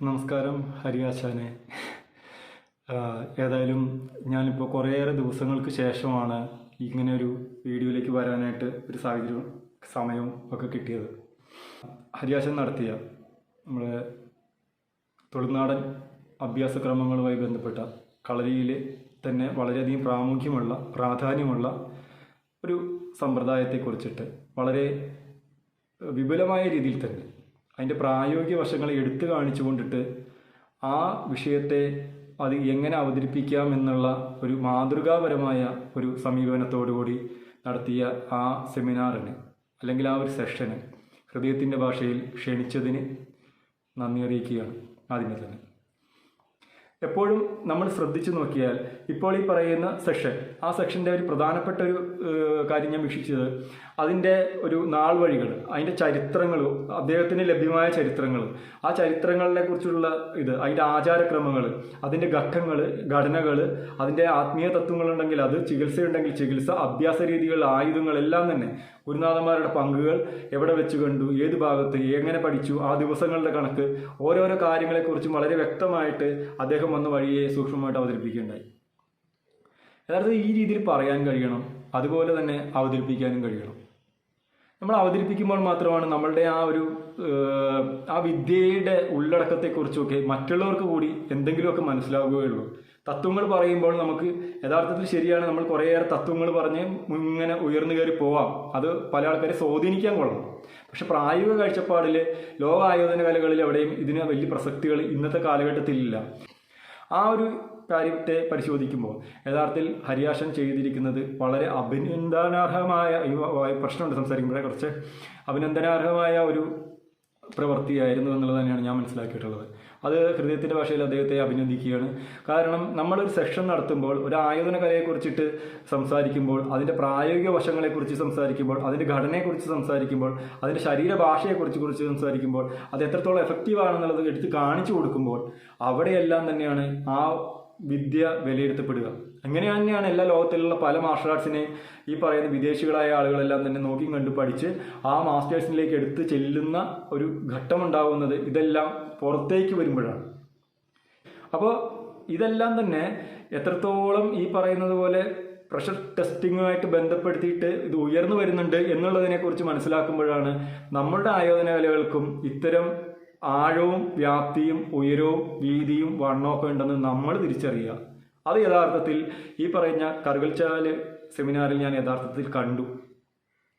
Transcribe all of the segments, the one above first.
നമസ്കാരം ഹരിയാശാനെ ഏതായാലും ഞാനിപ്പോൾ കുറേയേറെ ദിവസങ്ങൾക്ക് ശേഷമാണ് ഇങ്ങനെ ഒരു വീഡിയോയിലേക്ക് വരാനായിട്ട് ഒരു സാഹചര്യവും സമയവും ഒക്കെ കിട്ടിയത്. ഹരിയാശൻ നടത്തിയ നമ്മുടെ തൊഴിൽനാടൻ അഭ്യാസക്രമങ്ങളുമായി ബന്ധപ്പെട്ട കളരിയിൽ തന്നെ വളരെയധികം പ്രാമുഖ്യമുള്ള പ്രാധാന്യമുള്ള ഒരു സമ്പ്രദായത്തെക്കുറിച്ചിട്ട് വളരെ വിപുലമായ രീതിയിൽ തന്നെ അതിന്റെ പ്രായോഗിക വശങ്ങളെ എടുത്തു കാണിച്ചു കൊണ്ടിട്ട് ആ വിഷയത്തെ അത് എങ്ങനെ അവതരിപ്പിക്കാം എന്നുള്ള ഒരു മാതൃകാപരമായ ഒരു സമീപനത്തോടുകൂടി നടത്തിയ ആ സെമിനാറിന് അല്ലെങ്കിൽ ആ ഒരു സെഷന് ഹൃദയത്തിന്റെ ഭാഷയിൽ ക്ഷണിച്ചതിന് നന്ദി അറിയിക്കുകയാണ് ആദ്യമേ തന്നെ. എപ്പോഴും നമ്മൾ ശ്രദ്ധിച്ചു നോക്കിയാൽ ഇപ്പോൾ ഈ പറയുന്ന സെഷൻ ആ സെക്ഷന്റെ ഒരു പ്രധാനപ്പെട്ട ഒരു കാര്യം ഞാൻ വീക്ഷിച്ചത്. അതിന്റെ ഒരു നാൾ വഴികൾ അതിന്റെ ചരിത്രങ്ങൾ അദ്ദേഹത്തിന് ലഭ്യമായ ചരിത്രങ്ങൾ. ആ ചരിത്രങ്ങളെ കുറിച്ചുള്ള ഇത് അതിന്റെ ആചാരക്രമങ്ങൾ അതിന്റെ ഘട്ടങ്ങൾ ഘടനകൾ അതിന്റെ ആത്മീയ തത്വങ്ങളുണ്ടെങ്കിൽ അത് ചികിത്സയുണ്ടെങ്കിൽ ചികിത്സ അഭ്യാസ രീതികൾ ആയുധങ്ങൾ എല്ലാം തന്നെ ഗുരുനാഥന്മാരുടെ പങ്കുകൾ എവിടെ വെച്ച് കണ്ടു ഏത് ഭാഗത്ത് എങ്ങനെ പഠിച്ചു ആ ദിവസങ്ങളുടെ കണക്ക് ഓരോരോ കാര്യങ്ങളെക്കുറിച്ചും വളരെ വ്യക്തമായിട്ട് അദ്ദേഹം വന്ന വഴിയെ സൂക്ഷ്മമായിട്ട് അവതരിപ്പിക്കുകയുണ്ടായി. യഥാർത്ഥത്തിൽ ഈ രീതിയിൽ പറയാൻ കഴിയണം. അതുപോലെ തന്നെ അവതരിപ്പിക്കാനും കഴിയണം. നമ്മൾ അവതരിപ്പിക്കുമ്പോൾ മാത്രമാണ് നമ്മളുടെ ആ ഒരു ആ വിദ്യയുടെ ഉള്ളടക്കത്തെക്കുറിച്ചൊക്കെ മറ്റുള്ളവർക്ക് കൂടി എന്തെങ്കിലുമൊക്കെ മനസ്സിലാവുകയുള്ളൂ. തത്വങ്ങൾ പറയുമ്പോൾ നമുക്ക് യഥാർത്ഥത്തിൽ ശരിയാണ് നമ്മൾ കുറേയേറെ തത്വങ്ങൾ പറഞ്ഞ് ഇങ്ങനെ ഉയർന്നു കയറി പോവാം. അത് പല ആൾക്കാരെ സ്വാധീനിക്കാൻ കൊള്ളാം. പക്ഷെ പ്രായോഗിക കാഴ്ചപ്പാടിൽ ലോക ആയോധന കലകളിൽ എവിടെയും ഇതിന് വലിയ പ്രസക്തികൾ ഇന്നത്തെ കാലഘട്ടത്തിലില്ല. ആ ഒരു കാര്യത്തെ പരിശോധിക്കുമ്പോൾ യഥാർത്ഥത്തിൽ ഹരിയാഷൻ ചെയ്തിരിക്കുന്നത് വളരെ അഭിനന്ദനാർഹമായ പ്രശ്നമുണ്ട് സംസാരിക്കുമ്പോഴേ കുറച്ച് അഭിനന്ദനാർഹമായ ഒരു പ്രവൃത്തിയായിരുന്നു എന്നുള്ളത് തന്നെയാണ് ഞാൻ മനസ്സിലാക്കിയിട്ടുള്ളത്. അത് ഹൃദയത്തിന്റെ ഭാഷയിൽ അദ്ദേഹത്തെ അഭിനന്ദിക്കുകയാണ്. കാരണം നമ്മളൊരു സെഷൻ നടത്തുമ്പോൾ ഒരു ആയോധന കലയെക്കുറിച്ചിട്ട് സംസാരിക്കുമ്പോൾ അതിന്റെ പ്രായോഗിക വശങ്ങളെക്കുറിച്ച് സംസാരിക്കുമ്പോൾ അതിന്റെ ഘടനയെക്കുറിച്ച് സംസാരിക്കുമ്പോൾ അതിന്റെ ശരീരഭാഷയെക്കുറിച്ച് കുറിച്ച് സംസാരിക്കുമ്പോൾ അത് എത്രത്തോളം എഫക്റ്റീവ് ആണെന്നുള്ളത് എടുത്ത് കാണിച്ചു കൊടുക്കുമ്പോൾ അവിടെയെല്ലാം തന്നെയാണ് ആ വിദ്യ വിലയിരുത്തപ്പെടുക. അങ്ങനെ തന്നെയാണ് എല്ലാ ലോകത്തിലുള്ള പല മാർഷൽ ആർട്സിനെ ഈ പറയുന്ന വിദേശികളായ ആളുകളെല്ലാം തന്നെ നോക്കി കണ്ടു പഠിച്ച് ആ മാസ്റ്റേഴ്സിനിലേക്ക് എടുത്ത് ചെല്ലുന്ന ഒരു ഘട്ടമുണ്ടാകുന്നത് ഇതെല്ലാം പുറത്തേക്ക് വരുമ്പോഴാണ്. അപ്പോൾ ഇതെല്ലാം തന്നെ എത്രത്തോളം ഈ പറയുന്നത് പോലെ പ്രഷർ ടെസ്റ്റിങ്ങുമായിട്ട് ബന്ധപ്പെടുത്തിയിട്ട് ഇത് ഉയർന്നു വരുന്നുണ്ട് എന്നുള്ളതിനെക്കുറിച്ച് മനസ്സിലാക്കുമ്പോഴാണ് നമ്മളുടെ ആയോധന കലകൾക്കും ഇത്തരം ആഴവും വ്യാപ്തിയും ഉയരവും വീതിയും വണ്ണമൊക്കെ ഉണ്ടെന്ന് നമ്മൾ തിരിച്ചറിയുക. അത് യഥാർത്ഥത്തിൽ ഈ പറഞ്ഞ കറുകൽച്ചാൽ സെമിനാറിൽ ഞാൻ യഥാർത്ഥത്തിൽ കണ്ടു.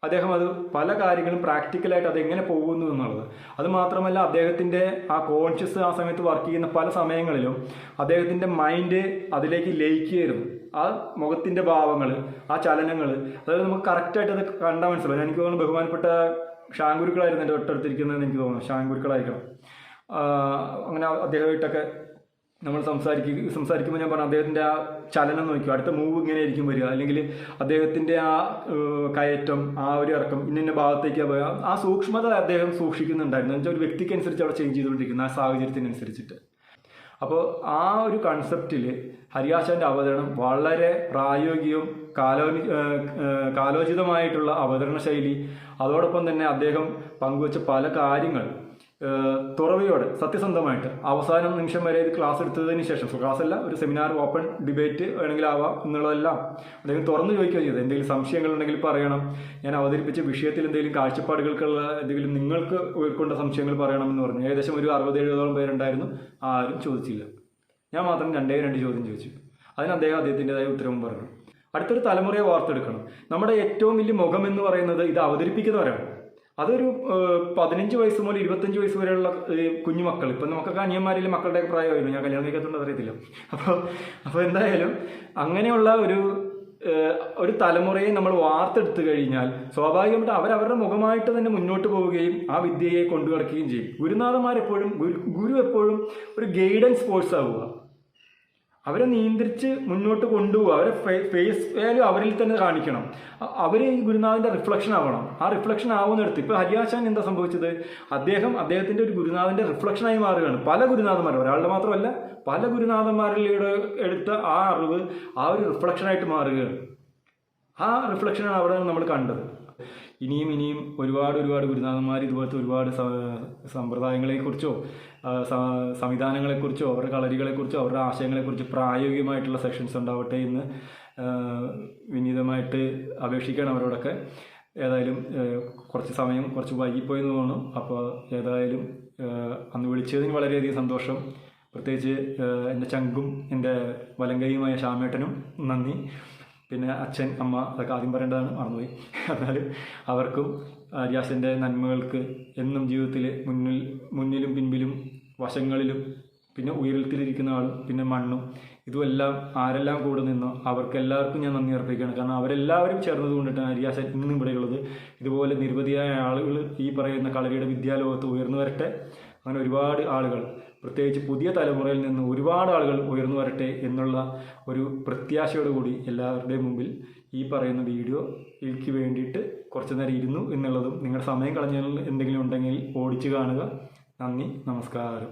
അദ്ദേഹം അത് പല കാര്യങ്ങളും പ്രാക്ടിക്കലായിട്ട് അതെങ്ങനെ പോകുന്നു എന്നുള്ളത്. അത് മാത്രമല്ല അദ്ദേഹത്തിന്റെ ആ കോൺഷ്യസ് ആ സമയത്ത് വർക്ക് ചെയ്യുന്ന പല സമയങ്ങളിലും അദ്ദേഹത്തിന്റെ മൈൻഡ് അതിലേക്ക് ലയിക്കുകയായിരുന്നു. ആ മുഖത്തിന്റെ ഭാവങ്ങൾ ആ ചലനങ്ങൾ അതായത് നമുക്ക് കറക്റ്റായിട്ട് അത് കണ്ടാൽ മനസ്സിലാവും. എനിക്ക് തോന്നുന്നു ബഹുമാനപ്പെട്ട ഷാങ്കുരുക്കളായിരുന്നു എന്റെ തൊട്ടടുത്തിരിക്കുന്നതെന്ന് എനിക്ക് തോന്നുന്നു. ഷാങ്കുരുക്കളായിരിക്കണം. അങ്ങനെ അദ്ദേഹമായിട്ടൊക്കെ നമ്മൾ സംസാരിക്കുക സംസാരിക്കുമ്പോൾ ഞാൻ പറഞ്ഞു അദ്ദേഹത്തിന്റെ ആ ചലനം നോക്കുക അടുത്ത മൂവ് ഇങ്ങനെ ആയിരിക്കും വരിക. അല്ലെങ്കിൽ അദ്ദേഹത്തിന്റെ ആ കയറ്റം ആ ഒരു ഇറക്കം ഇന്ന ഭാഗത്തേക്ക് പോവുക. ആ സൂക്ഷ്മത അദ്ദേഹം സൂക്ഷിക്കുന്നുണ്ടായിരുന്നു. എന്ന് വെച്ചാൽ ഒരു വ്യക്തിക്ക് അനുസരിച്ച് അവിടെ ചേഞ്ച് ചെയ്തുകൊണ്ടിരിക്കുന്നു ആ സാഹചര്യത്തിനനുസരിച്ചിട്ട്. അപ്പോൾ ആ ഒരു കൺസെപ്റ്റിൽ ഹരിയാശാന്റെ അവതരണം വളരെ പ്രായോഗികവും കാലോ കാലോചിതമായിട്ടുള്ള അവതരണ ശൈലി അതോടൊപ്പം തന്നെ അദ്ദേഹം പങ്കുവച്ച പല കാര്യങ്ങൾ. തുറവിയോടെ സത്യസന്ധമായിട്ട് അവസാനം നിമിഷം വരെ ഇത് ക്ലാസ് എടുത്തതിന് ശേഷം ക്ലാസ് അല്ല ഒരു സെമിനാർ ഓപ്പൺ ഡിബേറ്റ് വേണമെങ്കിൽ ആവാം എന്നുള്ളതെല്ലാം. അദ്ദേഹം തുറന്നു ചോദിക്കുകയും ചെയ്തു എന്തെങ്കിലും സംശയങ്ങൾ ഉണ്ടെങ്കിൽ പറയണം. ഞാൻ അവതരിപ്പിച്ച വിഷയത്തിൽ എന്തെങ്കിലും കാഴ്ചപ്പാടുകൾക്കുള്ള എന്തെങ്കിലും നിങ്ങൾക്ക് ഉയർക്കൊണ്ട സംശയങ്ങൾ പറയണം എന്ന് പറഞ്ഞു. ഏകദേശം ഒരു അറുപത് എഴുപതോളം പേരുണ്ടായിരുന്നു ആരും ചോദിച്ചില്ല. ഞാൻ മാത്രം രണ്ടേ രണ്ട് ചോദ്യം ചോദിച്ചു. അതിന് അദ്ദേഹം അദ്ദേഹത്തിന്റെതായ ഉത്തരവും പറഞ്ഞു. അടുത്തൊരു തലമുറയെ വാർത്തെടുക്കണം. നമ്മുടെ ഏറ്റവും വലിയ മുഖം എന്ന് പറയുന്നത് ഇത് അവതരിപ്പിക്കുന്നവരാണ്. അതൊരു പതിനഞ്ച് വയസ്സ് മുതൽ ഇരുപത്തഞ്ച് വയസ്സ് വരെയുള്ള കുഞ്ഞു മക്കൾ. ഇപ്പം നമുക്കൊക്കെ അനിയന്മാരിൽ മക്കളുടെ പ്രായമായിരുന്നു. ഞാൻ കല്യാണം കഴിക്കാത്തതുകൊണ്ട് അറിയത്തില്ല അപ്പോൾ അപ്പോൾ എന്തായാലും അങ്ങനെയുള്ള ഒരു ഒരു തലമുറയെ നമ്മൾ വാർത്തെടുത്തു കഴിഞ്ഞാൽ സ്വാഭാവികമായിട്ട് അവരവരുടെ മുഖമായിട്ട് തന്നെ മുന്നോട്ട് പോവുകയും ആ വിദ്യയെ കൊണ്ടു നടക്കുകയും ചെയ്യും. ഗുരുനാഥന്മാരെപ്പോഴും ഗുരു ഗുരു എപ്പോഴും ഒരു ഗൈഡൻസ് ഫോഴ്സ് ആവുക അവരെ നിയന്ത്രിച്ച് മുന്നോട്ട് കൊണ്ടുപോകുക അവരെ ഫേസ് വാല്യൂ അവരിൽ തന്നെ കാണിക്കണം. അവർ ഈ ഗുരുനാഥന്റെ റിഫ്ലക്ഷൻ ആവണം. ആ റിഫ്ലക്ഷൻ ആവുന്നിടത്ത് ഇപ്പോൾ ഹരിയാശാൻ എന്താ സംഭവിച്ചത്? അദ്ദേഹം അദ്ദേഹത്തിന്റെ ഒരു ഗുരുനാഥന്റെ റിഫ്ലക്ഷനായി മാറുകയാണ്. പല ഗുരുനാഥന്മാർ ഒരാളുടെ മാത്രമല്ല പല ഗുരുനാഥന്മാരിലൂടെ എടുത്ത ആ അറിവ് ആ ഒരു റിഫ്ലക്ഷനായിട്ട് മാറുകയാണ്. ആ റിഫ്ലക്ഷനാണ് അവിടെ നമ്മൾ കണ്ടത്. ഇനിയും ഇനിയും ഒരുപാട് ഒരുപാട് ഗുരുനാഥന്മാർ ഇതുപോലത്തെ ഒരുപാട് സമ്പ്രദായങ്ങളെക്കുറിച്ചോ സംവിധാനങ്ങളെക്കുറിച്ചോ അവരുടെ കളരികളെക്കുറിച്ചോ അവരുടെ ആശയങ്ങളെക്കുറിച്ചോ പ്രായോഗികമായിട്ടുള്ള സെഷൻസ് ഉണ്ടാവട്ടെ എന്ന് വിനീതമായിട്ട് അപേക്ഷിക്കണം അവരോടൊക്കെ. ഏതായാലും കുറച്ച് സമയം കുറച്ച് വൈകിപ്പോയെന്ന് തോന്നുന്നു. അപ്പോൾ ഏതായാലും അന്ന് വിളിച്ചതിന് വളരെയധികം സന്തോഷം. പ്രത്യേകിച്ച് എന്റെ ചങ്കും എന്റെ വലങ്കയുമായ ശ്യാമേട്ടനും നന്ദി. പിന്നെ അച്ഛൻ അമ്മ അതൊക്കെ ആദ്യം പറയേണ്ടതാണ്. മറന്നുപോയി. എന്നാലും അവർക്കും ആര്യാസിന്റെ നന്മകൾക്ക് എന്നും ജീവിതത്തിൽ മുന്നിൽ മുന്നിലും പിൻപിലും വശങ്ങളിലും പിന്നെ ഉയരത്തിലിരിക്കുന്ന ആളും പിന്നെ മണ്ണും ഇതുമെല്ലാം ആരെല്ലാം കൂടെ നിന്നോ അവർക്ക് എല്ലാവർക്കും ഞാൻ നന്ദി അർപ്പിക്കുകയാണ്. കാരണം അവരെല്ലാവരും ചേർന്നത് കൊണ്ടിട്ടാണ് അരിയാസൻ ഇന്നും ഇവിടെയുള്ളത്. ഇതുപോലെ നിരവധിയായ ആളുകൾ ഈ പറയുന്ന കളരിയുടെ വിദ്യാലോകത്ത് ഉയർന്നു വരട്ടെ. അങ്ങനെ ഒരുപാട് ആളുകൾ പ്രത്യേകിച്ച് പുതിയ തലമുറയിൽ നിന്ന് ഒരുപാട് ആളുകൾ ഉയർന്നു വരട്ടെ എന്നുള്ള ഒരു പ്രത്യാശയോടുകൂടി എല്ലാവരുടെയും മുമ്പിൽ ഈ പറയുന്ന വീഡിയോ എനിക്ക് വേണ്ടിയിട്ട് കുറച്ച് നേരം ഇരുന്നു എന്നുള്ളതും നിങ്ങളുടെ സമയം കളഞ്ഞ എന്തെങ്കിലും ഉണ്ടെങ്കിൽ ഓടിച്ചു കാണുക. നന്ദി നമസ്കാരം.